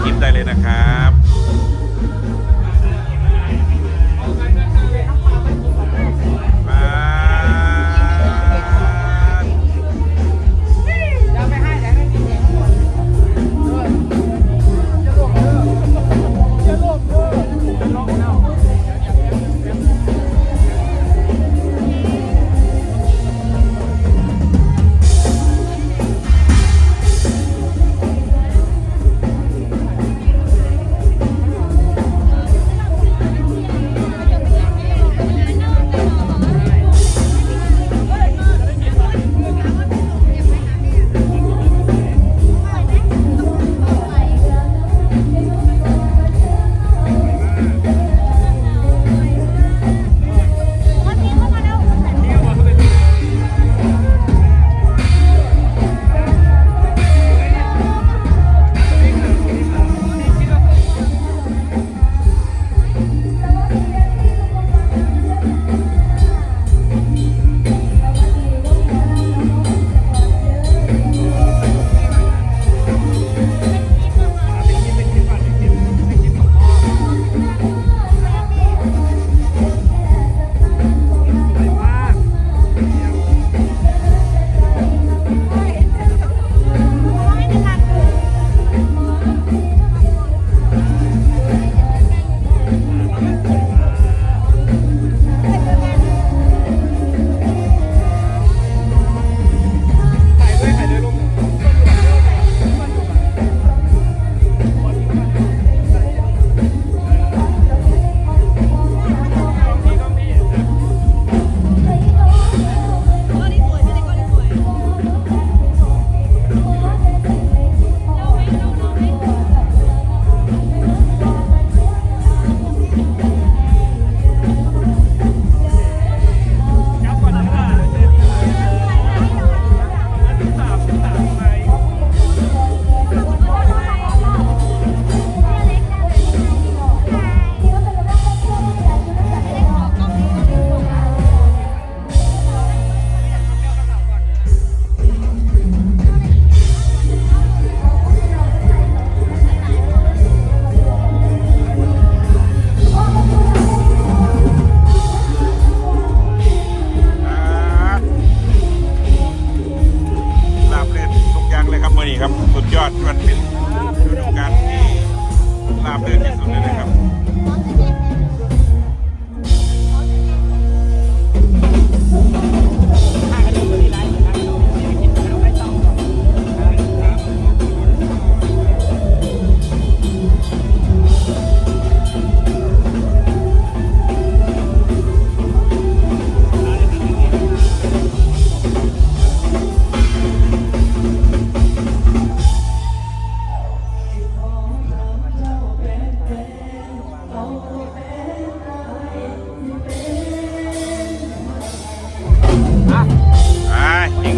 คลิปได้เลยนะครับ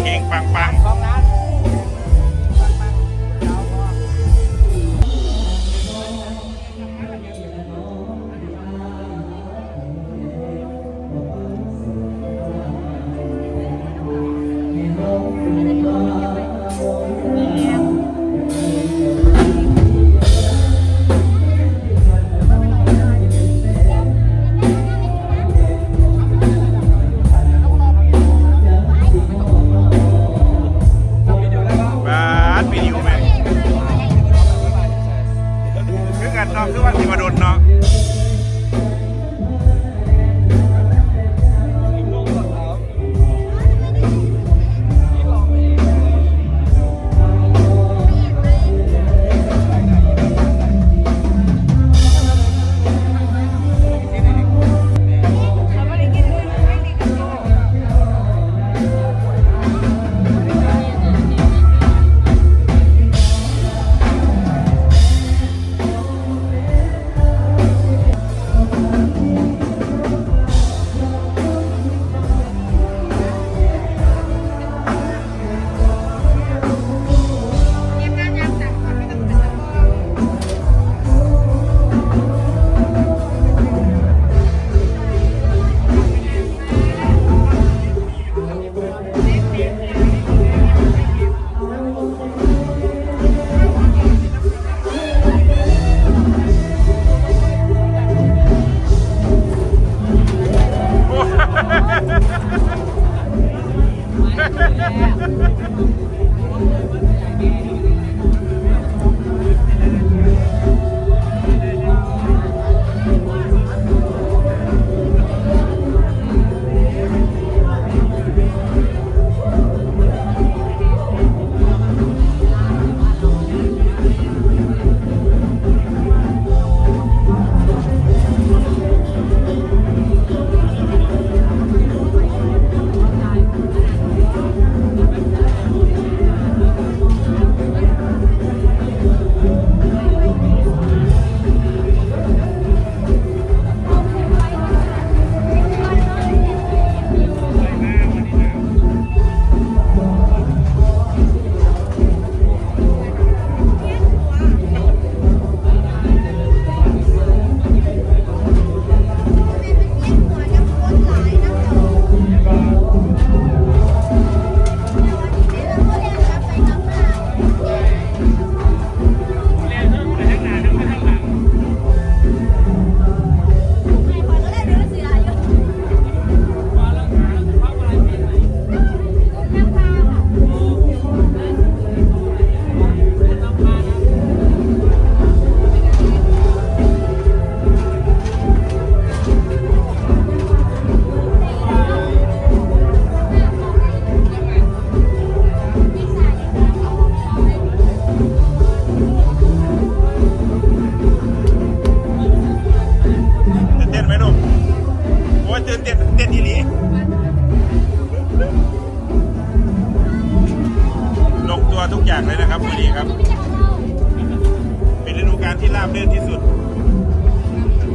เฮงปังของร้านๆ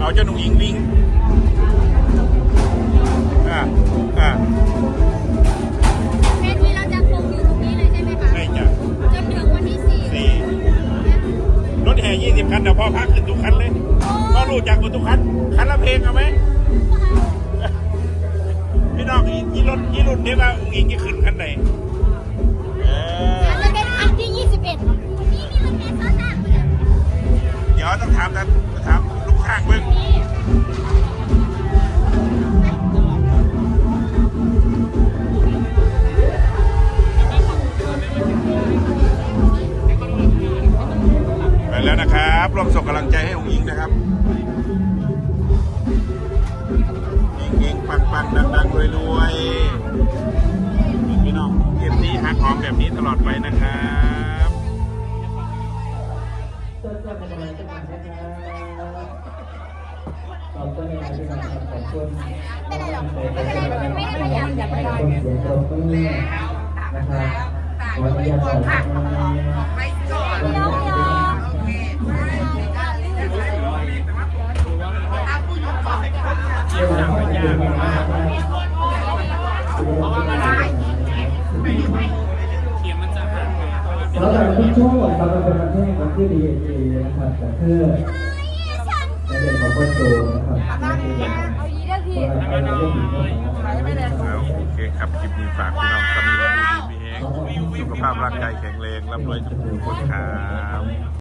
เอาเจ้าหนุ่งยิงวิ่งอ่าอ่าเวทีเราจะคงอยู่ตรงนี้เลยใช่ไหมคะใช่จ้ะจนถึงวันที่สี่สี่รถแห่ยี่สิบคันเดี๋ยวพ่อพักขึ้นทุกคันเลยพ่อรู้จักหมดทุกคันคันละเพลงเอาไหมพี่น้องอีอีรถอีรุ่นนี้ว่าอุ้งอิงจะขึ้นคันไหนำลังใจให้อุ้งอิงนะครับเองๆปังๆดังๆรวยๆพี่น้องเย็นนี้ฮักหอมแบบนี้ตลอดไปนะครับต้นต้นเป็นอะไรกันนะครับขอบคุณนะครับที่มาขอบคุณไม่ได้หรอกไม่เป็นไรไม่ได้พยายามอยากไปขอบคุณเสียงปรบมือนะครับขออนุญาตขอบคุณเดี๋ยวเดี๋ยว เที่ยวทางไปยากมากเราจะเป็นช่วงเราจะเป็นประเทศของที่ดีดีนะครับแต่คือในเรื่องของคนโตนะครับเอายีเด้พี่เราจะเป็นเรื่องดีของเราแล้วโอเคครับคลิปนี้ฝากพี่น้องสามีดีมีแหงสุขภาพร่างกายแข็งแรงร่ำรวยทุกคนครับ